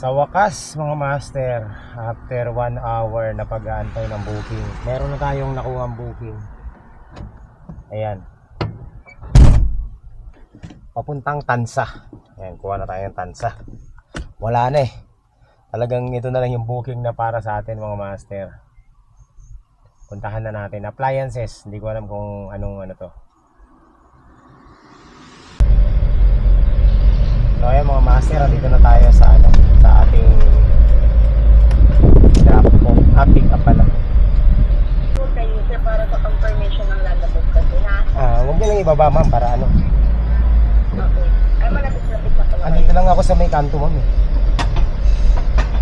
Sa wakas mga master, after 1 hour na pag-aantay ng booking, meron na tayong nakuha ang booking. Ayan. Papuntang Tansa. Ayan, kuha na tayo ng Tansa. Wala na eh. Talagang ito na lang yung booking na para sa atin mga master. Puntahan na natin. Appliances. Hindi ko alam kung anong ano to. So ayan mga master, dito na tayo sa ano, sa ating drop off, ah, pick up pala. po kayo sir para sa confirmation ng lalabog kasi ha. Ibaba ma'am para ano. Okay. Ay malapit-lapit. Andito lang ako sa may kanto ma'am eh.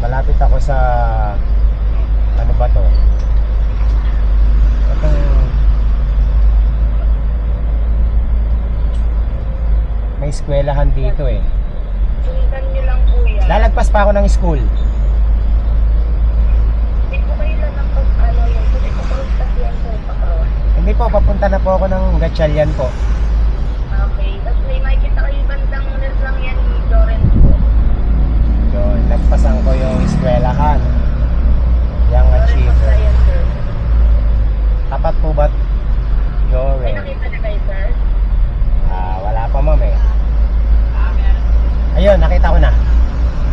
Malapit ako sa ano ba to? Itong may eskwelahan dito eh. Sundan niyo lang po yan. Lalagpas pa ako ng school. Hindi po kayo lang ng pag ano yun. Kasi kapag kasi yan po pakroon. Hindi po, papunta na po ako ng Gatchalian po. Okay. Tapos may makikita kayo bandang lang yan ni Lawrence po. Yun, nagpasan ko yung eskwelahan. Young Lawrence Achiever. Appliance sir. Tapat po ba? May Yore. nakita na kayo sir? Ah, wala pa ma'am eh. Ayun, nakita ko na.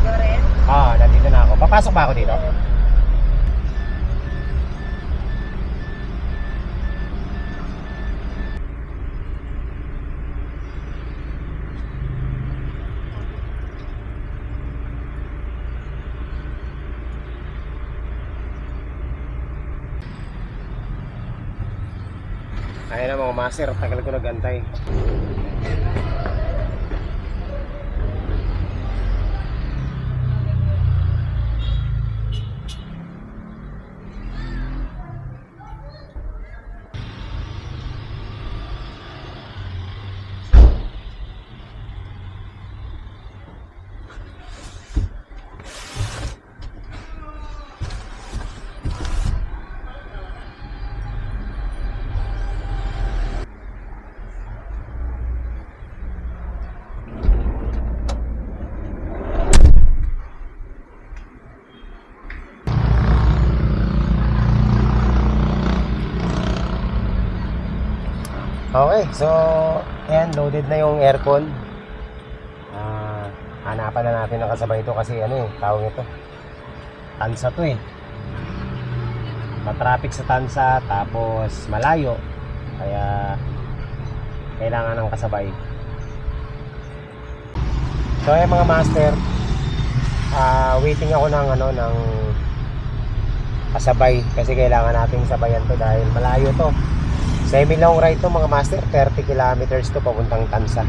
Lawrence? Ah, nandito na ako. Papasok ba ako dito? Ayun na mga master, tagal ko nagantay. Okay, so ayan, loaded na yung aircon. Ah, hanapan na natin ang kasabay ito kasi ano eh, tawag ito. Tansa to eh. Matraffic sa Tansa, tapos malayo. Kaya kailangan ng kasabay. So ayan mga master, ah waiting ako ng ano ng kasabay kasi kailangan nating sabayan to dahil malayo to. Semi long ride to mga master, 30 kilometers to papuntang Tansa.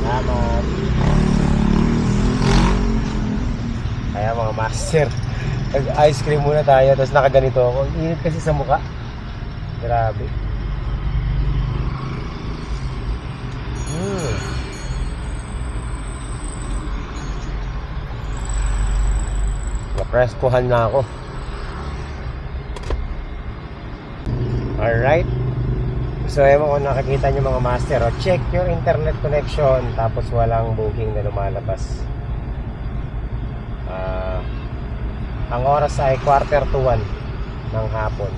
Salamat. Kaya mga master, nag-ice cream muna tayo tapos nakaganito ako. Init kasi sa mukha. Grabe. Hmm. Napreskuhan na ako. Alright. So, ewan ko nakikita nyo mga master. O, check your internet connection. Tapos walang booking na lumalabas. Ah, ang oras ay quarter to one ng hapon.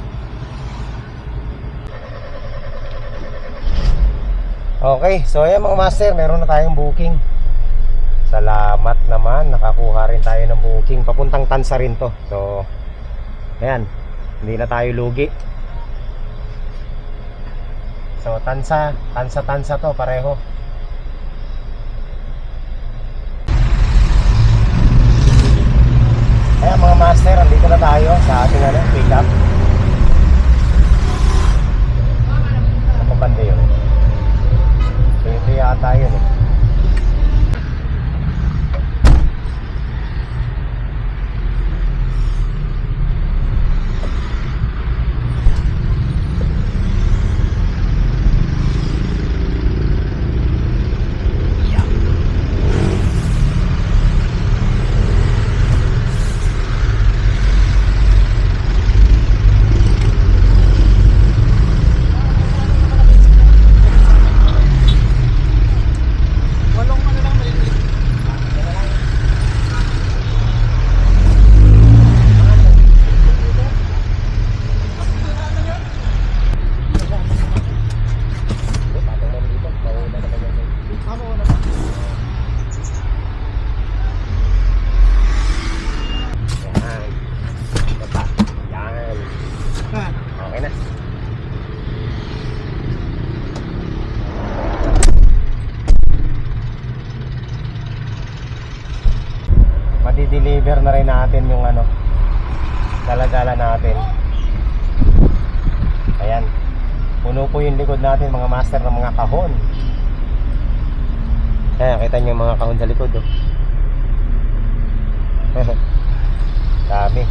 Okay, so ayan mga master, meron na tayong booking. Salamat naman, nakakuha rin tayo ng booking. Papuntang Tansa rin to. So, ayan, hindi na tayo lugi. So, Tansa, Tansa, Tansa to, pareho. Ayan mga master, andito na tayo sa ating ano, pick up. Ako banda yun. Ito yata yun eh. Deliver na rin natin yung ano, dala-dala natin. Ayan. Puno po yung likod natin mga master ng mga kahon. Ayan, kita niyo yung mga kahon sa likod. Oh. Dami.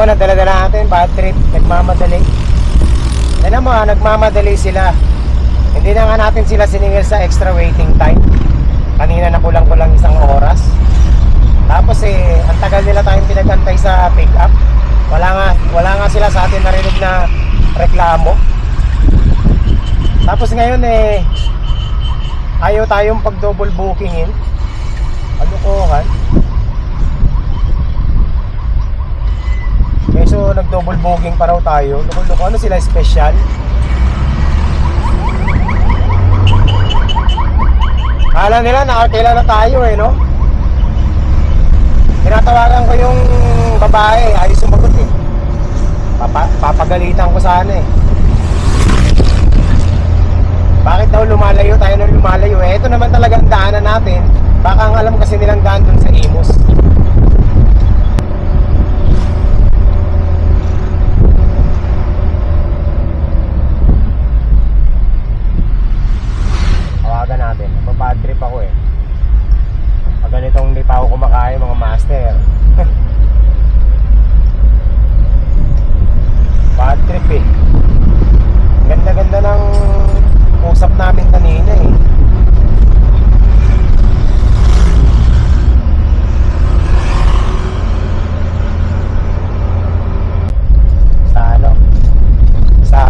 Aircon na dala-dala natin, bad trip, nagmamadali. Tignan mo nagmamadali sila. Hindi na nga natin sila siningil sa extra waiting time. Kanina na kulang-kulang isang oras. Tapos eh, ang tagal nila tayong pinagantay sa pick up. Wala nga, wala nga sila sa atin narinig na reklamo. Tapos ngayon eh, ayaw tayong pag double bookingin. Kalukuhan. Keso nag-double booking pa raw tayo. Loko-loko, ano sila special? Kala nila nakakila na tayo eh, no? Tinatawagan ko yung babae, ayos sumagot eh. Papa, papagalitan ko sana eh. Bakit daw lumalayo tayo nang lumalayo? Eh, ito naman talaga ang daanan natin. Baka ang alam kasi nilang daan dun sa Imus. Mabad trip ako eh. Pag ganitong hindi pa ako kumakain mga master. Bad trip eh. Ganda-ganda ng usap namin kanina eh. Sa ano? Sa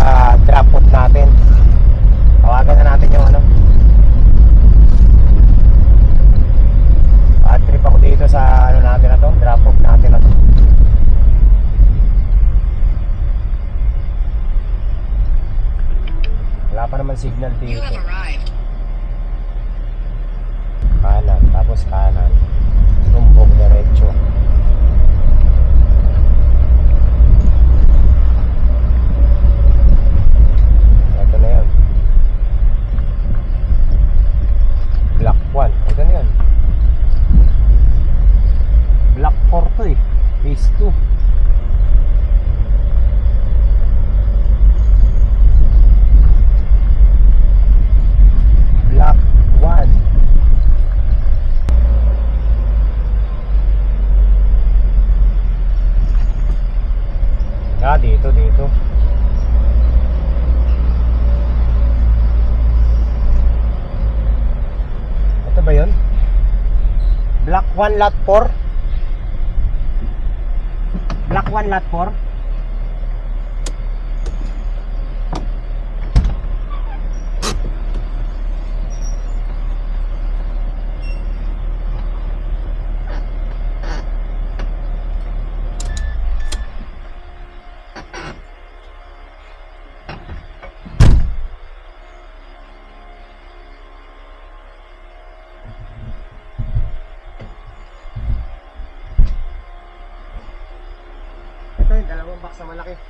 drop off natin. Tawagan na natin yung ano. Bad trip ako dito sa ano natin na to, drop off natin na to. Wala pa naman signal dito. Kanan, tapos kanan. Tumbok diretso. Ito na yan. Black 1. Ito na yan. Black 4 to eh. Phase 2. Black 1. Ah, dito, dito. Ito ba yun? Black 1 lot 4? 1 lot 4? na malaki.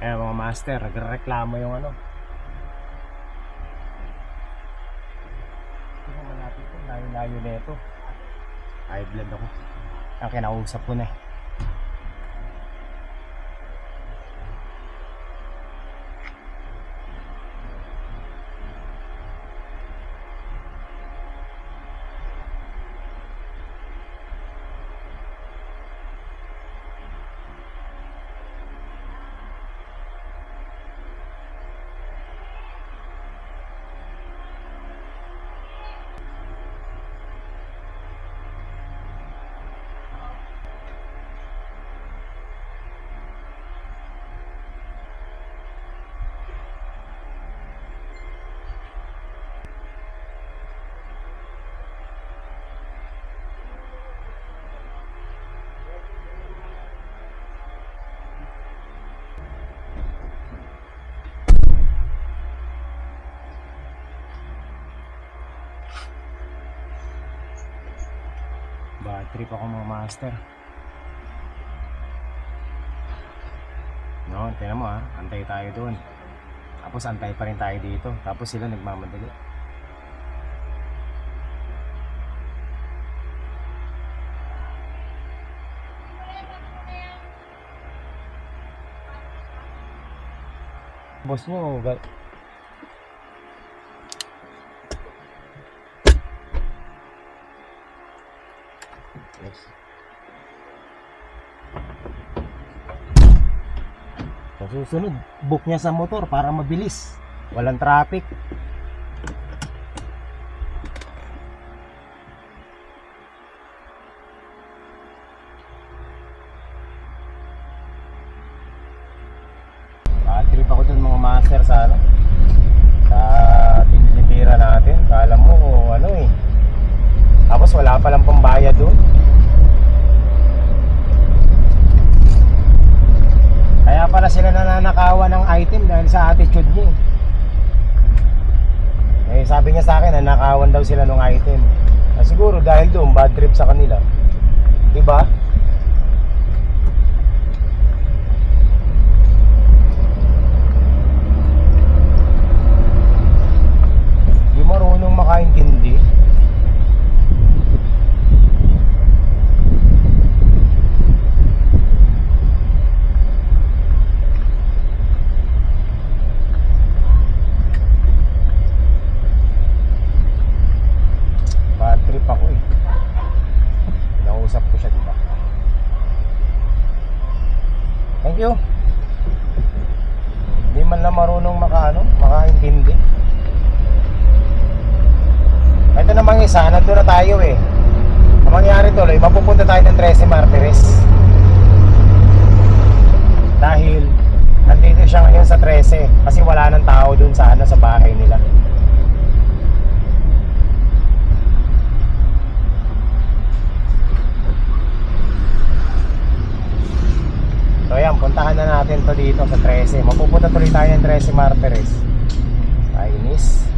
Eh mga master, nagreklamo yung ano. Ito malapit ko, layo-layo na ito. High blood ako. Ang kinausap ko na eh. Trip ako mga master. No, tingnan mo ah, antay tayo doon. Tapos antay pa rin tayo dito. Tapos sila nagmamadali. Boss nyo, susunod, book niya sa motor para mabilis. Walang traffic. Item dahil sa attitude niya. Eh, Eh, sabi niya sa akin, nanakawan daw sila ng item. Ah, siguro dahil doon, bad trip sa kanila. Di marunong makaintindi. Bad trip ako eh. Nausap ko siya, diba? Thank you. Hindi man lang marunong makaano, makaintindi. Ito namang isa, nandun na tayo eh. Ang mangyari tuloy, mapupunta tayo ng 13 Martires. Dahil nandito siya ngayon sa 13 kasi wala nang tao dun sa ano sa bahay nila. So ayan, puntahan na natin to dito sa 13. Mapupunta tuloy tayo ng 13 Martires. Kainis.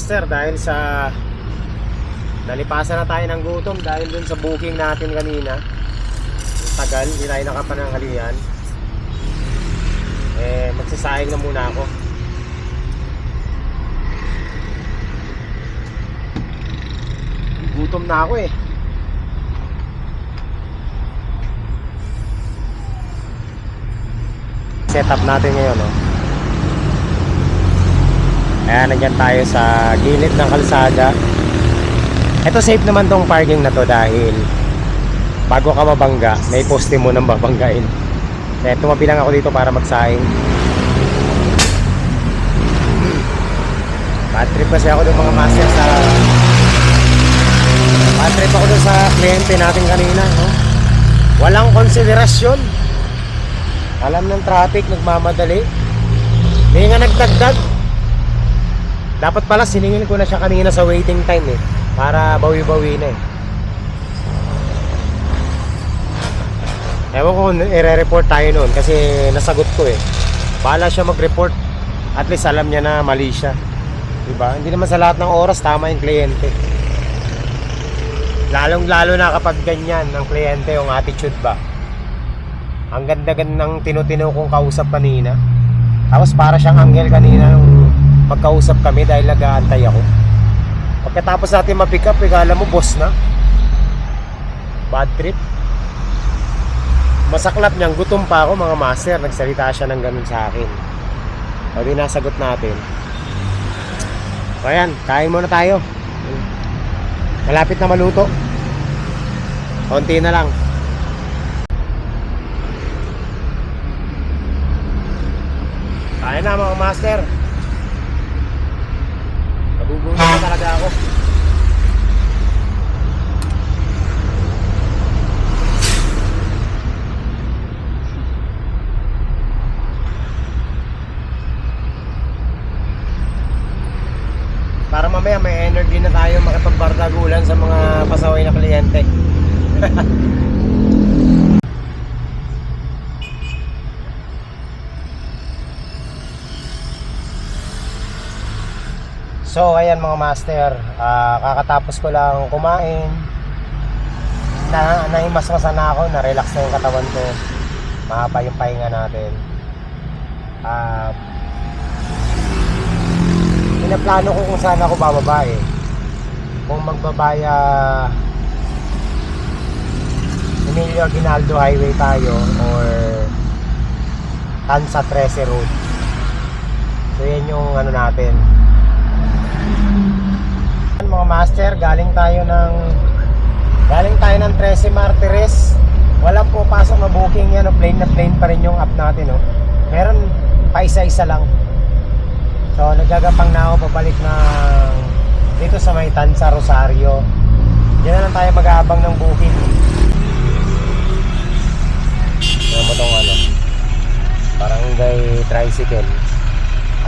Master, dahil sa nalipasan na tayo ng gutom dahil dun sa booking natin kanina. Tagal, hindi tayo nakapananghalian. Eh, magsasayang na muna ako. Gutom na ako eh. Setup natin ngayon, no? Ayan, nandyan tayo sa gilid ng kalsada. Ito safe naman tong parking na to dahil bago ka mabangga, may poste mo nang babanggain. Kaya tumabi lang ako dito para magsaing. Bad trip kasi ako ng mga master sa Bad trip ako dun sa kliyente natin kanina. No? Walang konsiderasyon. Alam ng traffic, nagmamadali. Hindi nga nagdagdag. Dapat pala siningil ko na siya kanina sa waiting time eh. Para bawi-bawi na eh. Ewan ko kung i-report tayo noon kasi nasagot ko eh. Bahala siya mag-report. At least alam niya na mali siya. Diba? Hindi naman sa lahat ng oras tama yung kliyente. Lalong lalo na kapag ganyan ng kliyente yung attitude ba. Ang ganda-ganda ng tinutino kong kausap kanina. Tapos para siyang anghel kanina nung magkausap kami dahil nag-aantay ako. Pagkatapos natin ma-pick up, ikala mo boss na. Bad trip. Masaklap niyang gutom pa ako mga master. Nagsalita siya ng ganun sa akin. O di nasagot natin. O ayan, kain muna tayo. Malapit na maluto. Konti na lang. Kain na mga master. Nagugutom na talaga ako. Para mamaya may energy na tayo makipagbardagulan sa mga pasaway na kliyente. So ayan mga master, ah, kakatapos ko lang kumain. Na nahimasmasan na ako, na-relax na yung katawan ko. Mahaba yung pahinga natin. Ah pinaplano ko kung saan ako bababa eh. Kung magbabaya Emilio Aguinaldo Highway tayo or Tansa 13 Road. So yan yung ano natin. Mga master, galing tayo ng galing tayo ng 13 Martires. Walang po pasok na booking yan, no? plain na plain pa rin yung app natin, no. Meron pa isa-isa lang. So nagagapang na ako pabalik ng dito sa may Tansa Rosario. Diyan na lang tayo mag-aabang ng booking. Ano mo tong ano? Parang gay tricycle.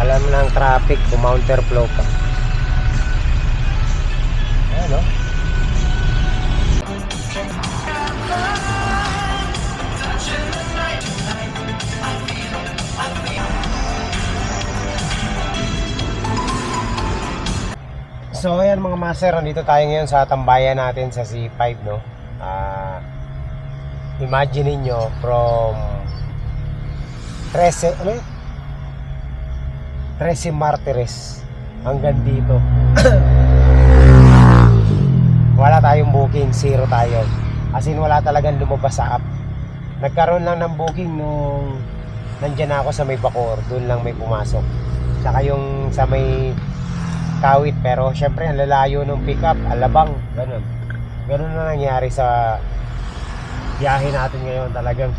Alam ng traffic, counter flow pa. Ano? So ayan mga master, nandito tayo ngayon sa tambayan natin sa C5 no. Ah imagine niyo from 13 ano yun? 13 Martires hanggang dito. wala tayong booking, zero tayo. As in wala talagang lumabas sa app. Nagkaroon lang ng booking nung nandyan ako sa may Bacor, doon lang may pumasok. Saka yung sa may kawit pero syempre ang lalayo ng pickup, alabang, ganun. Ganun na nangyari sa biyahe natin ngayon talagang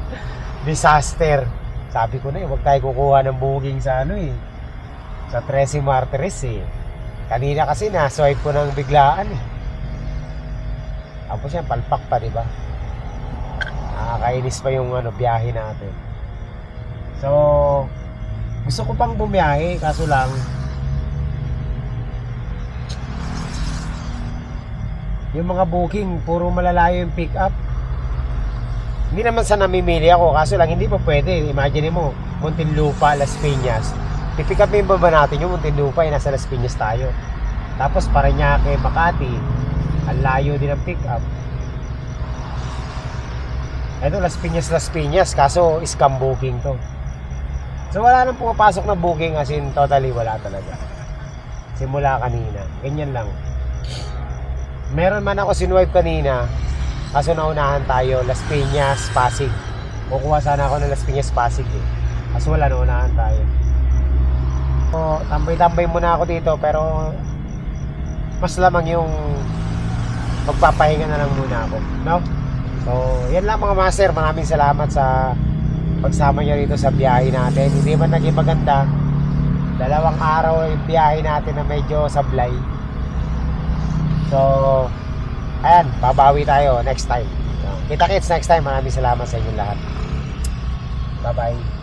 disaster. Sabi ko na eh, huwag tayo kukuha ng booking sa ano eh. Sa 13 Martires eh. Kanina kasi na-swipe ko ng biglaan eh. Tapos yan, palpak pa, di ba? Nakakainis pa yung ano, biyahe natin. So, gusto ko pang bumiyahe, kaso lang, yung mga booking, puro malalayo yung pick up. Hindi naman sa namimili ako, kaso lang hindi pa pwede. Imagine mo, Muntinlupa, Las Piñas. Pipick upin ba ba natin yung Muntinlupa, eh, nasa Las Piñas tayo. Tapos Parañaque, Makati, ang layo din ang pick up. Ito, Las Piñas, Las Piñas, kaso scam booking to. So wala nang pumapasok na booking as in totally wala talaga. Simula kanina. Ganyan lang. Meron man ako sinwipe kanina. Kaso naunahan tayo. Las Piñas, Pasig. Kukuha sana ako ng Las Piñas, Pasig eh. Kaso wala naunahan tayo. So, tambay-tambay muna ako dito pero mas lamang yung magpapahinga na lang muna ako. No? So, yan lang mga master. Maraming salamat sa pagsama nyo rito sa biyahe natin. Hindi man naging maganda. Dalawang araw yung biyahe natin na medyo sablay. So, ayan, babawi tayo next time. Kita kits next time. Maraming salamat sa inyong lahat. Bye-bye.